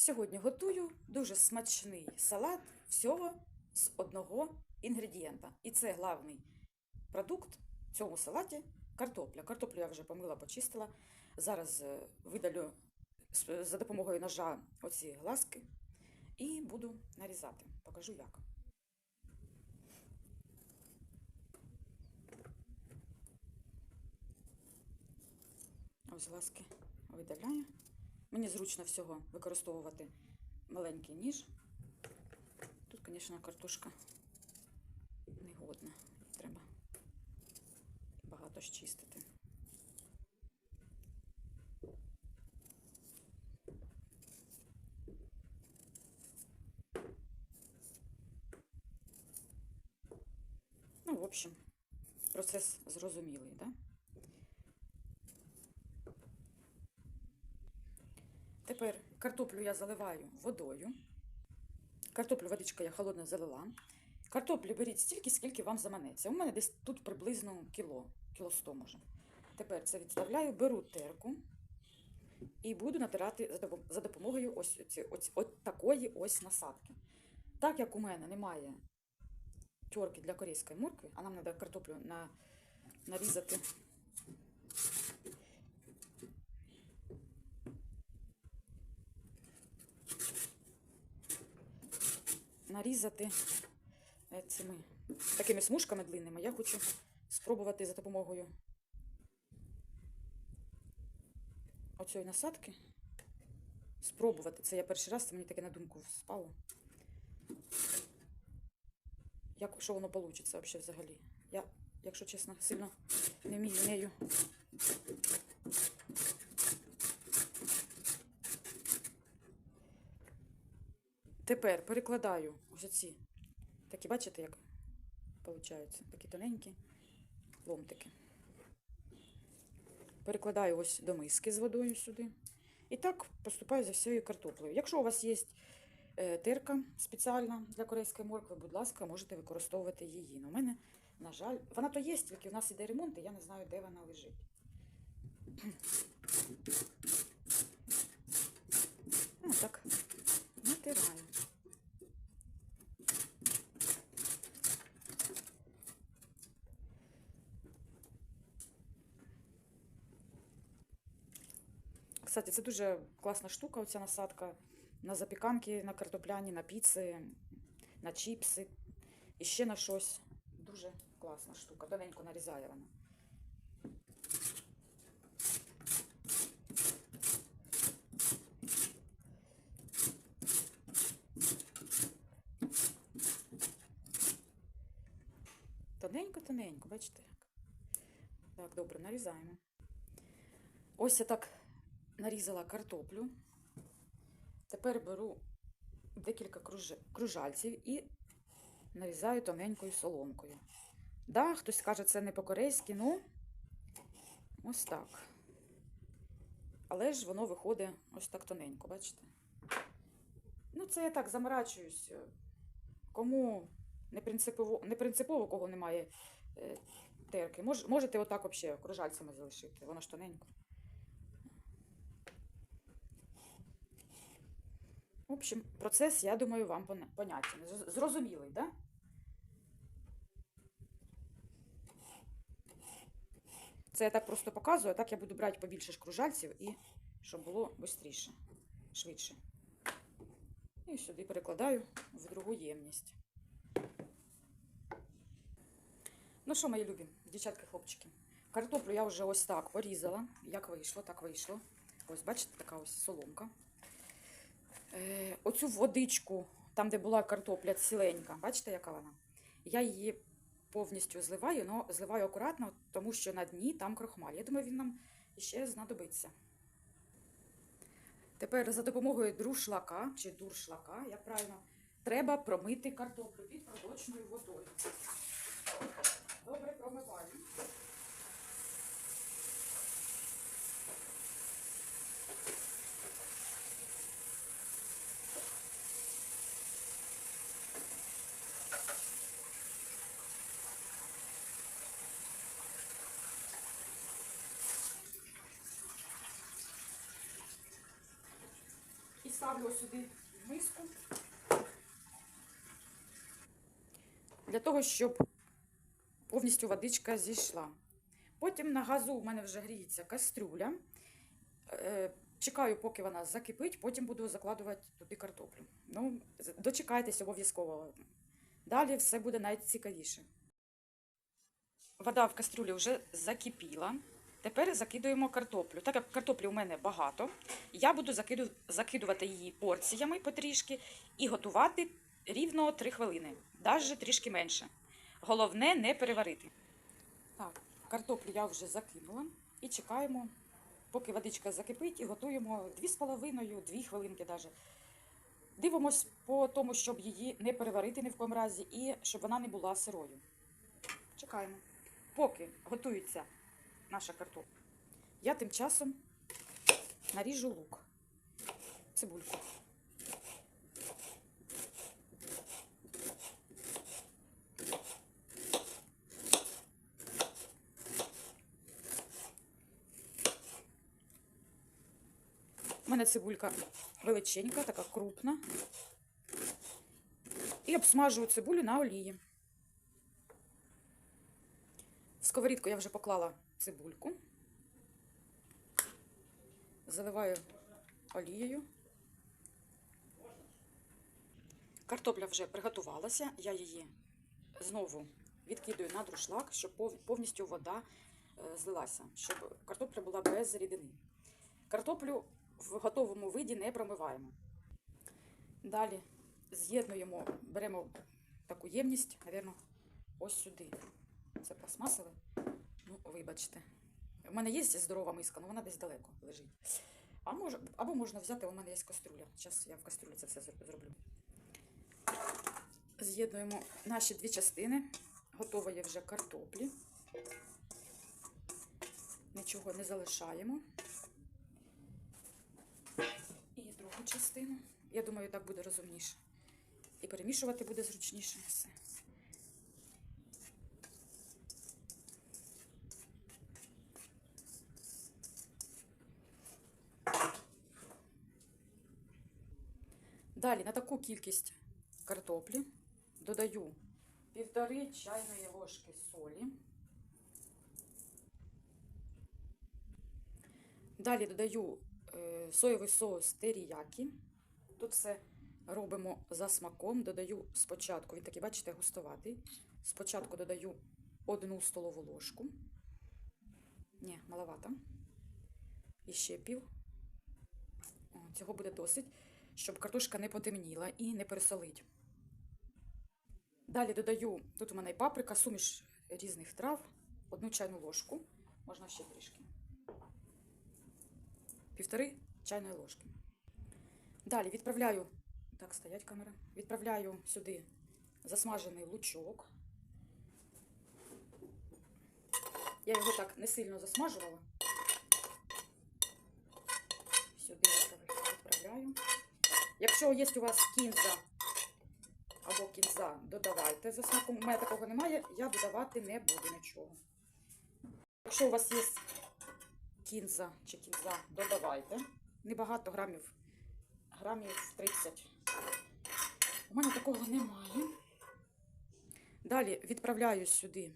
Сьогодні готую дуже смачний салат всього з одного інгредієнта. І це головний продукт в цьому салаті картопля. Картоплю я вже помила, почистила. Зараз е, видалю за допомогою ножа оці глазки і буду нарізати. Покажу як. Ось глазки видаляю. Мені зручно всього використовувати маленький ніж. Тут, звісно, картошка негодна. Треба багато щистити. Ну, в общем, процес зрозумілий, да? Тепер картоплю я заливаю водою. Картоплю водичка я холодно залила. Картоплю беріть стільки, скільки вам заманеться. У мене десь тут приблизно кіло, кіло 100 може. Тепер це відставляю, беру терку і буду натирати за допомогою ось, ці, ось, от такої ось насадки. Так як у мене немає терки для корейської моркви, а нам треба картоплю на, нарізати нарізати е, цими такими смужками длинними. Я хочу спробувати за допомогою оцієї насадки. Спробувати. Це я перший раз, це мені таке на думку спало. Як, що воно вийде взагалі взагалі? Я, якщо чесно, сильно не вмію нею. Тепер перекладаю ось ці. Такі, бачите, як виходить? Такі тоненькі ломтики. Перекладаю ось до миски з водою сюди. І так поступаю за всією картоплею. Якщо у вас є е, терка спеціальна для корейської моркви, будь ласка, можете використовувати її. Но у мене, на жаль, вона то є, тільки у нас іде ремонт, і я не знаю, де вона лежить. Ну, так, натираю. Кстати, це дуже класна штука, оця насадка на запіканки, на картопляні, на піци, на чіпси і ще на щось. Дуже класна штука. Тоненько нарізає вона. Тоненько-тоненько, бачите як? Так, добре, нарізаємо. Ось я так нарізала картоплю. Тепер беру декілька кружальців і нарізаю тоненькою соломкою. Да, хтось каже, це не по-корейськи, ну ось так. Але ж воно виходить ось так тоненько, бачите? Ну, це я так заморачуюсь. Кому не принципово, не принципово кого немає е, терки. Мож, можете отак взагалі кружальцями залишити, воно ж тоненько. В общем, процес, я думаю, вам понятен. Зрозумілий, да? Це я так просто показую, а так я буду брати побільше ж кружальців і щоб було швидше, швидше. І сюди перекладаю в другу ємність. Ну що, мої любі, дівчатки, хлопчики, картоплю я вже ось так порізала. Як вийшло, так вийшло. Ось, бачите, така ось соломка. Е, оцю водичку, там, де була картопля ціленька, бачите, яка вона? Я її повністю зливаю, але зливаю акуратно, тому що на дні там крохмаль. Я думаю, він нам ще знадобиться. Тепер за допомогою друшлака чи дуршлака, як правильно, треба промити картоплю під проточною водою. Добре промиваю. Ставлю сюди миску. Для того, щоб повністю водичка зійшла. Потім на газу у мене вже гріється кастрюля. Е, Чекаю, поки вона закипить, потім буду закладувати туди картоплю. Ну, дочекайтесь обов'язково. Далі все буде найцікавіше. Вода в кастрюлі вже закипіла. Тепер закидуємо картоплю. Так як картоплі у мене багато, я буду закиду- закидувати її порціями потрішки і готувати рівно 3 хвилини, навіть трішки менше. Головне не переварити. Так, картоплю я вже закинула і чекаємо, поки водичка закипить, і готуємо 2,5-2 хвилинки навіть. Дивимось по тому, щоб її не переварити ні в коєму разі і щоб вона не була сирою. Чекаємо. Поки готується наша картопля, я тим часом наріжу лук, цибульку. У мене цибулька величенька, така крупна. І обсмажую цибулю на олії. Сковорідку я вже поклала цибульку. Заливаю олією. Картопля вже приготувалася, я її знову відкидаю на друшлак, щоб повністю вода е, злилася, щоб картопля була без рідини. Картоплю в готовому виді не промиваємо. Далі з'єднуємо, беремо таку ємність, мабуть, ось сюди. Це пластмасове. Ну, вибачте. У мене є здорова миска, але вона десь далеко лежить. А мож, або можна взяти, у мене є кастрюля. Зараз я в кастрюлі це все зроблю. З'єднуємо наші дві частини. Готової вже картоплі. Нічого не залишаємо. І другу частину. Я думаю, так буде розумніше. І перемішувати буде зручніше все. Далі на таку кількість картоплі додаю півтори чайної ложки солі. Далі додаю е, соєвий соус теріякі. Тут все робимо за смаком. Додаю спочатку, він такий, бачите, густоватий. Спочатку додаю одну столову ложку. Ні, маловато. І ще пів. О, цього буде досить, щоб картошка не потемніла і не пересолить. Далі додаю, тут у мене і паприка, суміш різних трав, одну чайну ложку, можна ще трішки. Півтори чайної ложки. Далі відправляю, так, стоять камера. Відправляю сюди засмажений лучок. Я його так не сильно засмажувала. Сюди відправляю. Якщо є у вас кінза або кінза, додавайте за смаком. У мене такого немає, я додавати не буду нічого. Якщо у вас є кінза чи кінза, додавайте. Небагато грамів, грамів 30. У мене такого немає. Далі відправляю сюди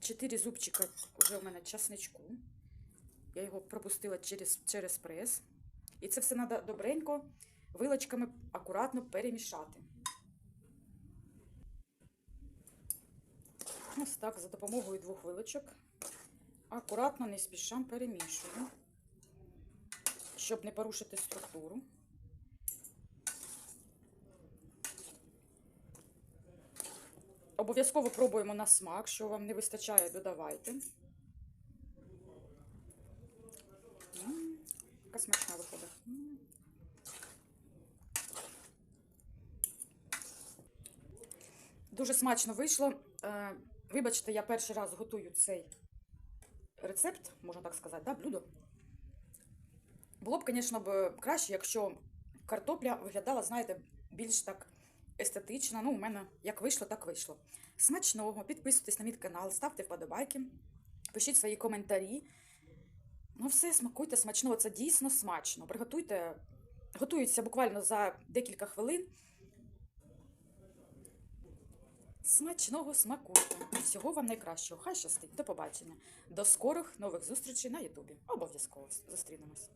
4 зубчика вже у мене часничку. Я його пропустила через, через прес. І це все треба добренько вилочками акуратно перемішати. Ось так, за допомогою двох вилочок. Акуратно, не спішам перемішую, щоб не порушити структуру. Обов'язково пробуємо на смак, що вам не вистачає, додавайте. Смачна виходить. Дуже смачно вийшло. Е, Вибачте, я перший раз готую цей рецепт, можна так сказати, да, блюдо. Було б, звісно, краще, якщо картопля виглядала, знаєте, більш так естетично. Ну, у мене як вийшло, так вийшло. Смачного, підписуйтесь на мій канал, ставте вподобайки, пишіть свої коментарі. Ну все, смакуйте смачного, це дійсно смачно. Приготуйте, готується буквально за декілька хвилин. Смачного смакуйте. Всього вам найкращого. Хай щастить. До побачення. До скорих нових зустрічей на Ютубі. Обов'язково зустрінемось.